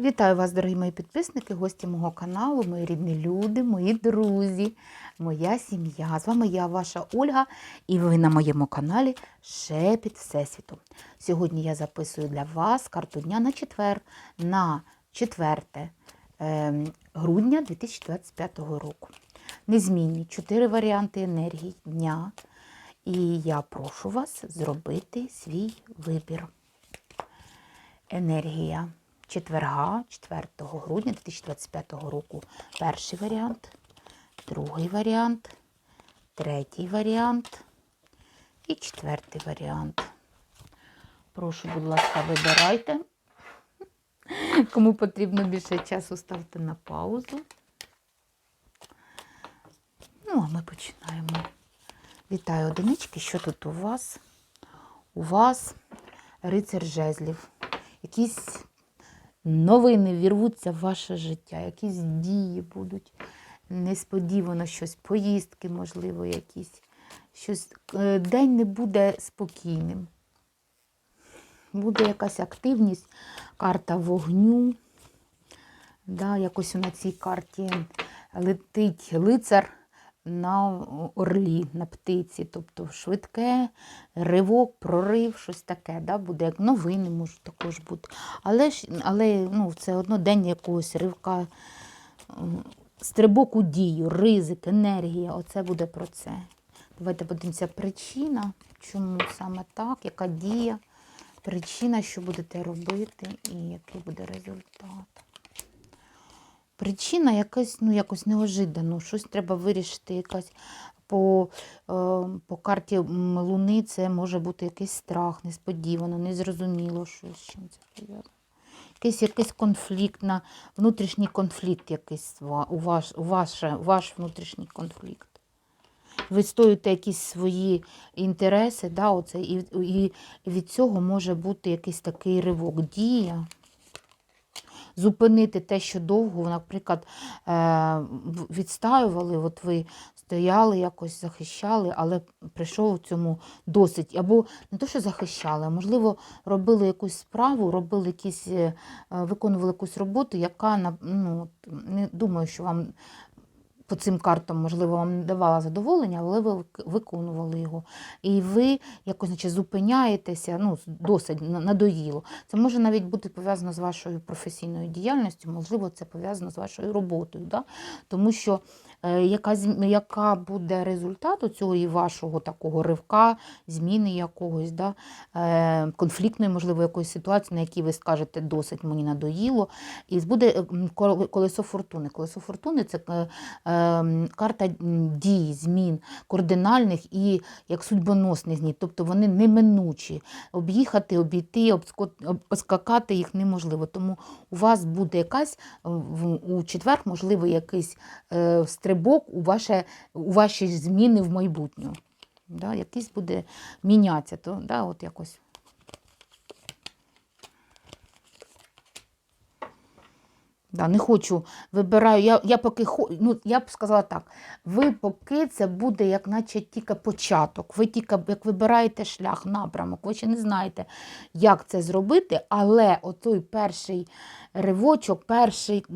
Вітаю вас, дорогі мої підписники, гості мого каналу, мої рідні люди, мої друзі, моя сім'я. З вами я, ваша Ольга, і ви на моєму каналі Шепіт Всесвіту. Сьогодні я записую для вас карту дня на четвер, на 4 ем, грудня 2025 року. Незмінні чотири варіанти енергії дня. І я прошу вас зробити свій вибір. Енергія четверга, 4 грудня 2025 року. Перший варіант, другий варіант, третій варіант і четвертий варіант. Прошу, будь ласка, вибирайте. Кому потрібно більше часу, ставте на паузу. Ну, а ми починаємо. Вітаю одинички. Що тут у вас? У вас рицар жезлів. Якісь новини вірвуться в ваше життя, якісь дії будуть. Несподівано щось, поїздки, можливо, якісь. Щось. Е, День не буде спокійним. Буде якась активність, карта вогню. Да, якось на цій карті летить лицар на орлі, на птиці, тобто швидке, ривок, прорив, щось таке, да, буде, як новини можуть також бути. Але, але ну, це одно день якогось ривка, стрибок у дію, ризик, енергія, оце буде про це. Давайте подивимося причина, чому саме так, яка дія, причина, що будете робити і який буде результат. Причина якась, ну, якось неожиданно, щось треба вирішити, якась по, е, по карті Луни це може бути якийсь страх, несподівано, незрозуміло, що з чим це пов'язано. Якийсь, якийсь конфлікт, на, внутрішній конфлікт якийсь у ваш, у ваше, ваш внутрішній конфлікт. Ви стоїте якісь свої інтереси, да, оце, і, і від цього може бути якийсь такий ривок. Дія зупинити те, що довго, наприклад, е, відстаювали, от ви стояли, якось захищали, але прийшов у цьому досить. Або не то, що захищали, а можливо, робили якусь справу, робили якісь, е, виконували якусь роботу, яка ну, не думаю, що вам. По цим картам, можливо, вам не давала задоволення, але ви виконували його. І ви якось значить, зупиняєтеся, ну, досить на- надоїло. Це може навіть бути пов'язано з вашою професійною діяльністю, можливо, це пов'язано з вашою роботою. Да? Тому що яка, яка буде результат у цього і вашого такого ривка, зміни якогось, да? е, конфліктної, можливо, якоїсь ситуації, на якій ви скажете, досить мені надоїло. І буде е, колесо фортуни. Колесо фортуни це е, е, карта дій, змін, кардинальних і як судьбоносних змін. Тобто вони неминучі. Об'їхати, обійти, обскакати їх неможливо. Тому у вас буде якась е, у четвер, можливо, якийсь е, стрибок у, ваше, у ваші зміни в майбутнє. Да, якийсь буде мінятися. То, да, от якось. Да, не хочу, вибираю. Я, я поки ну, я б сказала так. Ви поки це буде, як наче тільки початок. Ви тільки як вибираєте шлях, напрямок, ви ще не знаєте, як це зробити, але отой перший ривочок, перший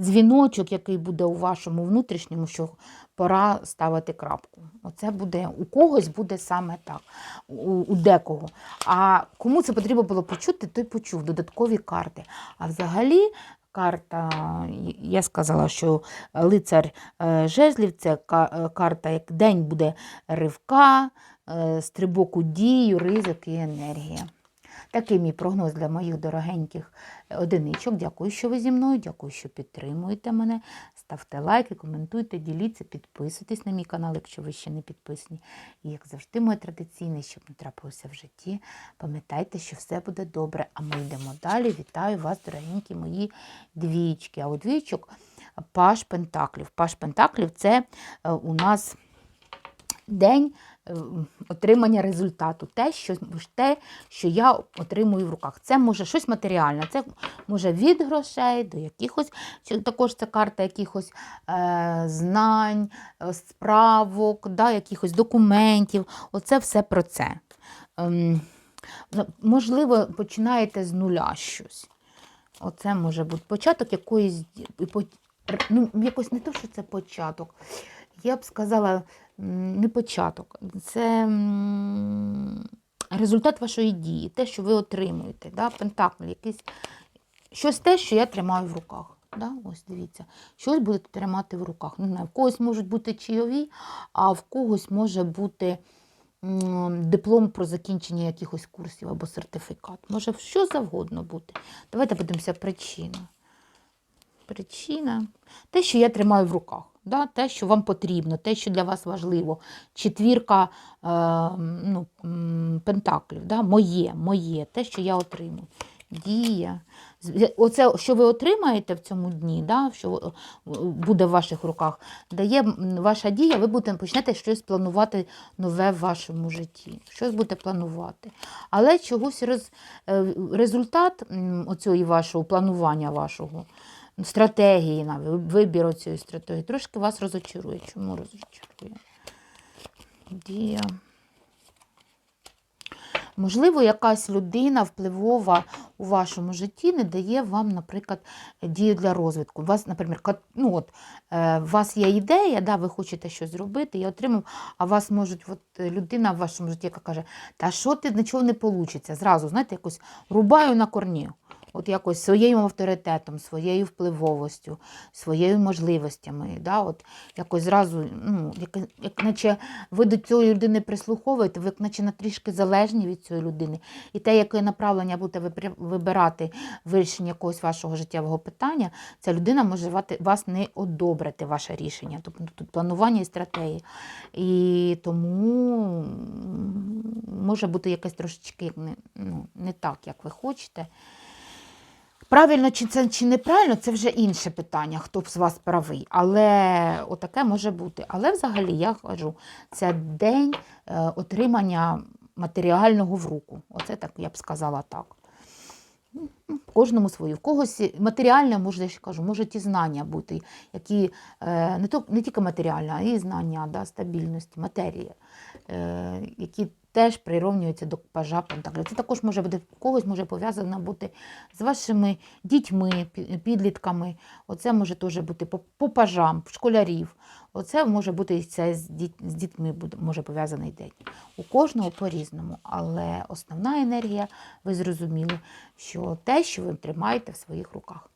дзвіночок, який буде у вашому внутрішньому, що пора ставити крапку. Оце буде у когось буде саме так, у, у декого. А кому це потрібно було почути, той почув додаткові карти. А взагалі. Карта, я сказала, що лицар е, жезлів це е, карта, як день буде ривка, е, стрибок у дію, ризик і енергія. Такий мій прогноз для моїх дорогеньких одиничок. Дякую, що ви зі мною, дякую, що підтримуєте мене. Ставте лайки, коментуйте, діліться, підписуйтесь на мій канал, якщо ви ще не підписані. І як завжди, моє традиційне, щоб не трапилося в житті. Пам'ятайте, що все буде добре. А ми йдемо далі. Вітаю вас, дорогенькі мої двічки. А у двічок Паш Пентаклів. Паш Пентаклів це е, у нас день отримання результату. Те, що, те, що я отримую в руках. Це може щось матеріальне, це може від грошей до якихось, також це карта якихось е, знань, е, справок, да, якихось документів. Оце все про це. Ем, можливо, починаєте з нуля щось. Оце може бути початок якоїсь ну, якось не то, що це початок. Я б сказала, не початок. Це результат вашої дії, те, що ви отримуєте. Да? Пентакль, якийсь, щось те, що я тримаю в руках. Да? Ось дивіться, щось будете тримати в руках. Не знаю, в когось можуть бути чайові, а в когось може бути диплом про закінчення якихось курсів або сертифікат. Може що завгодно бути. Давайте подивимося причина. Причина. Те, що я тримаю в руках. Да? Те, що вам потрібно, те, що для вас важливо. Четвірка е, ну, пентаклів. Да? Моє, моє, те, що я отримую. Дія. Оце, що ви отримаєте в цьому дні, да? що е, буде в ваших руках, дає ваша дія, ви будете почнете щось планувати нове в вашому житті. Щось будете планувати. Але чогось роз, е, результат оцього вашого планування вашого, стратегії, навіть, вибір цієї стратегії, трошки вас розочарує. Чому розочарує? Дія. Можливо, якась людина впливова у вашому житті не дає вам, наприклад, дію для розвитку. У вас, наприклад, ну от, е, у вас є ідея, да, ви хочете щось зробити, я отримав, а вас можуть, людина в вашому житті, яка каже, та що ти нічого не вийде. Зразу, знаєте, якось рубаю на корні. От якось своїм авторитетом, своєю впливовістю, своєю можливостями. Да? От якось зразу, ну, як, як наче ви до цієї людини прислуховуєте, ви наче на трішки залежні від цієї людини. І те, яке направлення будете вибирати в вирішенні якогось вашого життєвого питання, ця людина може вас не одобрити, ваше рішення. Тобто тут планування і стратегії. І тому може бути якесь трошечки ну, не так, як ви хочете. Правильно чи це чи неправильно, це вже інше питання, хто б з вас правий. Але отаке може бути. Але взагалі я кажу, це день е, отримання матеріального в руку. Оце так я б сказала так. Ну, Кожному свою. В когось матеріальне, може, я ще кажу, можуть і знання бути, які е, не, не тільки матеріальне, а і знання, да, стабільності, матерії, е, які теж прирівнюються до пажа Пентаклів. Це також може бути, когось може пов'язано бути з вашими дітьми, підлітками. Оце може теж бути по, по пажам, школярів. Оце може бути це з дітьми може пов'язаний день. У кожного по-різному, але основна енергія, ви зрозуміли, що те, що ви тримаєте в своїх руках.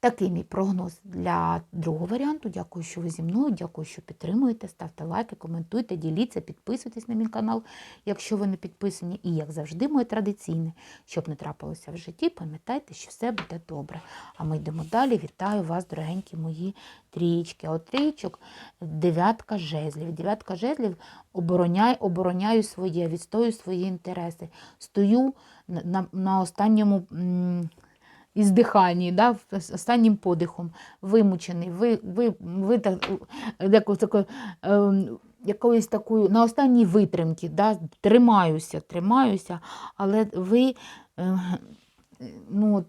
Такий мій прогноз для другого варіанту. Дякую, що ви зі мною. Дякую, що підтримуєте. Ставте лайки, коментуйте, діліться, підписуйтесь на мій канал, якщо ви не підписані. І, як завжди, моє традиційне, щоб не трапилося в житті, пам'ятайте, що все буде добре. А ми йдемо далі. Вітаю вас, дорогенькі мої трієчки. От трієчок дев'ятка жезлів. Дев'ятка жезлів обороняю, обороняю своє, відстою свої інтереси. Стою на, на, на останньому. м, іздиханні, да, останнім подихом, вимучений, ви, ви, ви так, якось тако, ем, якоюсь такою, на останній витримці, да, тримаюся, тримаюся, але ви е, ну,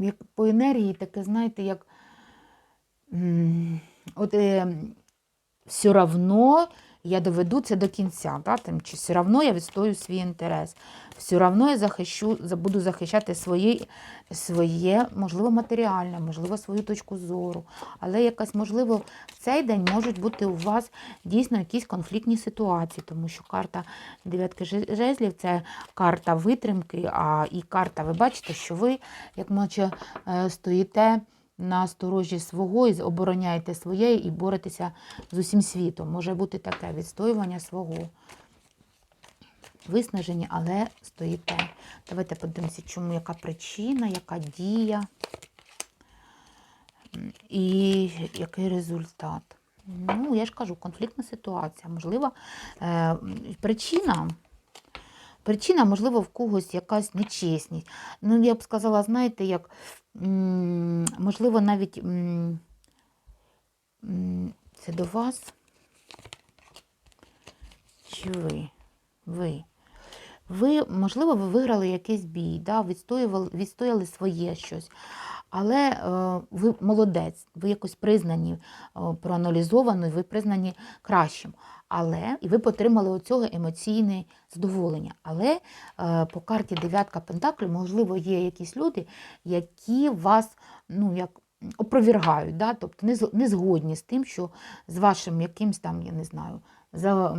як по енергії таке, знаєте, як от, е, все равно я доведу це до кінця, да, там, чи все равно я відстою свій інтерес, все одно я захищу, за- буду захищати своє, своє, можливо, матеріальне, можливо, свою точку зору. Але якась, можливо, в цей день можуть бути у вас дійсно якісь конфліктні ситуації, тому що карта дев'ятки жезлів це карта витримки, а і карта, ви бачите, що ви, як наче е, стоїте на сторожі свого і обороняєте своє і боретеся з усім світом. Може бути таке відстоювання свого. Виснажені, але стоїте. Давайте подивимося, чому, яка причина, яка дія і який результат. Ну, я ж кажу, конфліктна ситуація. Можливо, е, причина. Причина, можливо, в когось якась нечесність. Ну, я б сказала, знаєте, як, можливо, навіть це до вас. Чи ви? Ви. ви, можливо, ви виграли якийсь бій, да, відстояли, відстояли своє щось. Але е, ви молодець, ви якось признані, е, проаналізовані, ви признані кращим. Але і ви отримали оцього емоційне задоволення. Але е, по карті дев'ятка Пентаклів, можливо, є якісь люди, які вас ну, як опровергають, да? тобто не, згодні з тим, що з вашим якимсь там, я не знаю, за,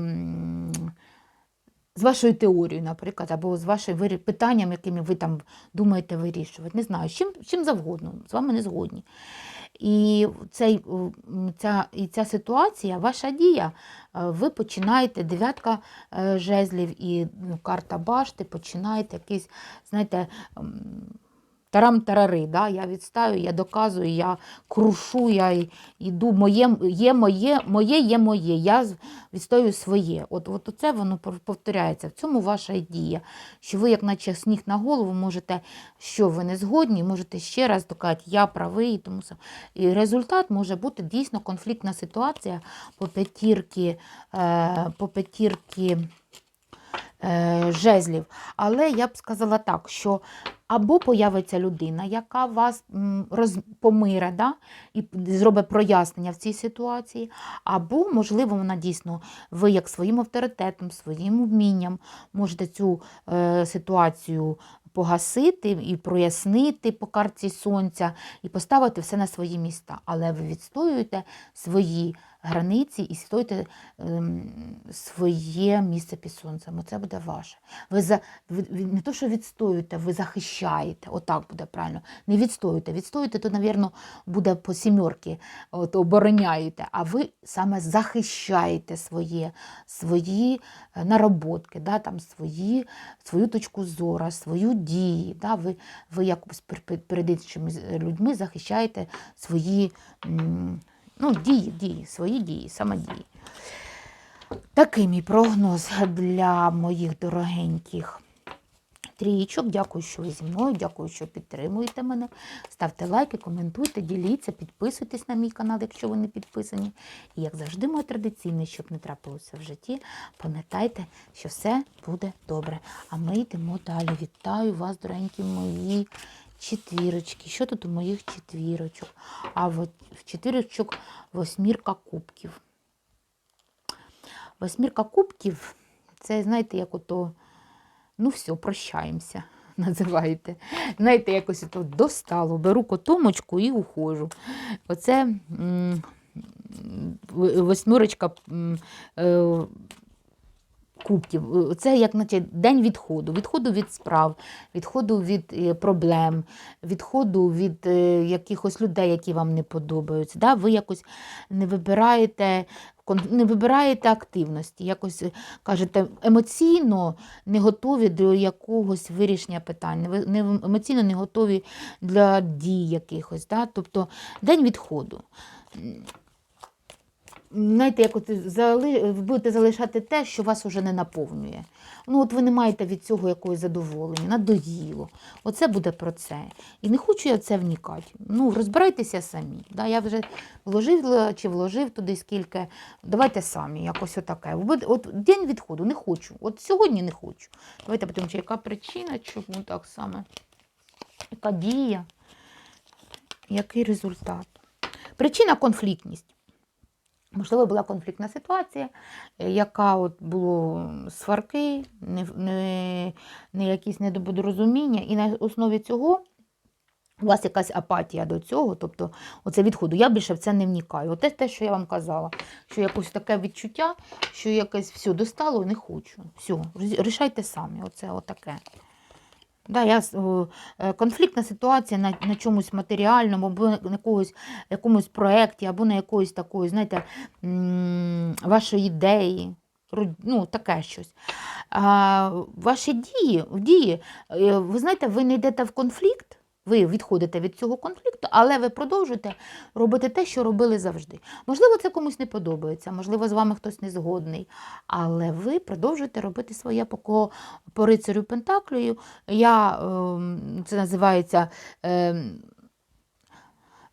з вашою теорією, наприклад, або з вашим питанням, якими ви там думаєте вирішувати. Не знаю, чим, чим завгодно, з вами не згодні. І, цей, ця, і ця ситуація, ваша дія, е, ви починаєте дев'ятка е, жезлів і ну, карта башти, починаєте якийсь, знаєте, тарам-тарари, да? я відстаю, я доказую, я крушу, я йду, моє є моє, моє є моє, я відстоюю своє. От, от це воно повторяється. В цьому ваша дія, що ви, як наче сніг на голову, можете, що ви не згодні, можете ще раз доказати, я правий. І, тому і результат може бути дійсно конфліктна ситуація по п'ятірки, е, по п'ятірки е, жезлів. Але я б сказала так, що або появиться людина, яка вас м, роз, помире да, і зробить прояснення в цій ситуації, або, можливо, вона дійсно, ви як своїм авторитетом, своїм вмінням можете цю е, ситуацію погасити і прояснити по карті сонця, і поставити все на свої міста. Але ви відстоюєте свої границі і відстоюєте ем, своє місце під сонцем. Оце буде ваше. Ви, за, ви, не то, що відстоюєте, ви захищаєте. Отак буде правильно. Не відстоюєте. Відстоюєте, то, мабуть, буде по сімерки, от, обороняєте. А ви саме захищаєте своє, свої е, нароботки, да, там, свої, свою точку зору, свою дії. Да, ви, ви якось пер- пер- перед іншими людьми захищаєте свої м, ну, дії, дії, свої дії, саме дії. Такий мій прогноз для моїх дорогеньких трієчок. Дякую, що ви зі мною, дякую, що підтримуєте мене. Ставте лайки, коментуйте, діліться, підписуйтесь на мій канал, якщо ви не підписані. І як завжди, моє традиційне, щоб не трапилося в житті, пам'ятайте, що все буде добре. А ми йдемо далі. Вітаю вас, дорогенькі мої четвірочки. Що тут у моїх четвірочок? А в четвірочок восьмірка кубків. Восьмірка кубків, це, знаєте, як ото, ну все, прощаємося, називаєте. Знаєте, якось ото достало, беру котомочку і ухожу. Оце восьмірочка е, кубків. Це як наче день відходу. Відходу від справ, відходу від е, проблем, відходу від е, якихось людей, які вам не подобаються. Да? Ви якось не вибираєте. Не вибираєте активності, якось е, кажете, емоційно не готові до якогось вирішення питань, ви- не емоційно не готові для дій якихось. Да? Тобто день відходу знаєте, як от зали... ви будете залишати те, що вас уже не наповнює. Ну, от ви не маєте від цього якогось задоволення, надоїло. Оце буде про це. І не хочу я це вникати. Ну, розбирайтеся самі. Да? Я вже вложив чи вложив туди скільки. Давайте самі, якось отаке. От день відходу не хочу. От сьогодні не хочу. Давайте подивимося, яка причина, чому так саме. Яка дія, який результат. Причина конфліктність. Можливо, була конфліктна ситуація, е, яка от було сварки, не, не, не якісь недопорозуміння, і на основі цього у вас якась апатія до цього, тобто оце відходу. Я більше в це не вникаю. Оте те, що я вам казала, що якось таке відчуття, що якесь все достало, не хочу. Все, рішайте самі. Оце отаке. Да, я, е, конфліктна ситуація на, на чомусь матеріальному, або на якогось, якомусь проєкті, або на якоїсь такої, знаєте, вашої ідеї. Ну, таке щось. А, ваші дії, дії, е, ви знаєте, ви не йдете в конфлікт, ви відходите від цього конфлікту, але ви продовжуєте робити те, що робили завжди. Можливо, це комусь не подобається, можливо, з вами хтось не згодний, але ви продовжуєте робити своє поко по рицарю Пентаклію. Я, ем, це називається ем,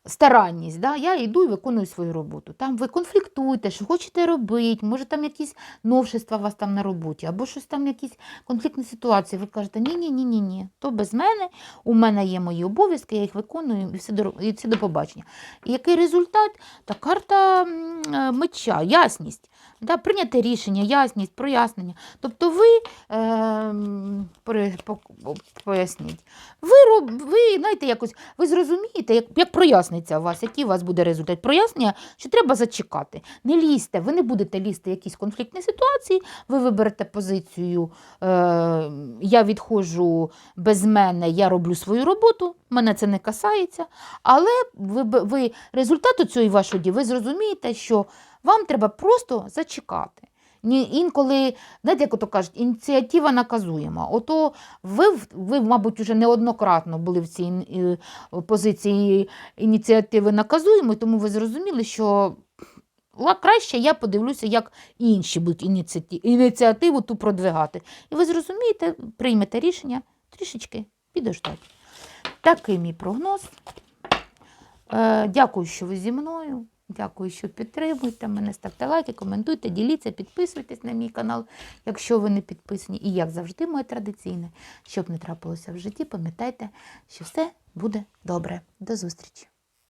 старанність. Да? Я йду і виконую свою роботу. Там ви конфліктуєте, що хочете робити, може там якісь новшества у вас там на роботі, або щось там, якісь конфліктні ситуації. Ви кажете, ні, ні, ні, то без мене, у мене є мої обов'язки, я їх виконую і все до, і все до побачення. І який результат? Та карта е, меча, ясність. Да, прийняти рішення, ясність, прояснення. Тобто ви е, поясніть. Ви, ви знаєте, якось ви зрозумієте, як, як проясниться у вас, який у вас буде результат. Прояснення, що треба зачекати. Не лізьте, ви не будете лізти в якісь конфліктні ситуації, ви виберете позицію, е, я відходжу без мене, я роблю свою роботу, мене це не касається. Але ви, ви результату цієї вашої дії, ви зрозумієте, що вам треба просто зачекати. Ні, інколи, знаєте, як ото кажуть, ініціатива наказуєма. Ото ви, ви, мабуть, вже неоднократно були в цій е, позиції ініціативи наказуємо, тому ви зрозуміли, що краще я подивлюся, як інші будуть ініціативу, ту продвигати. І ви зрозумієте, приймете рішення трішечки підождати. Такий мій прогноз. Е, дякую, що ви зі мною. Дякую, що підтримуєте мене. Ставте лайки, коментуйте, діліться, підписуйтесь на мій канал, якщо ви не підписані. І як завжди, моє традиційне, щоб не трапилося в житті, пам'ятайте, що все буде добре. До зустрічі!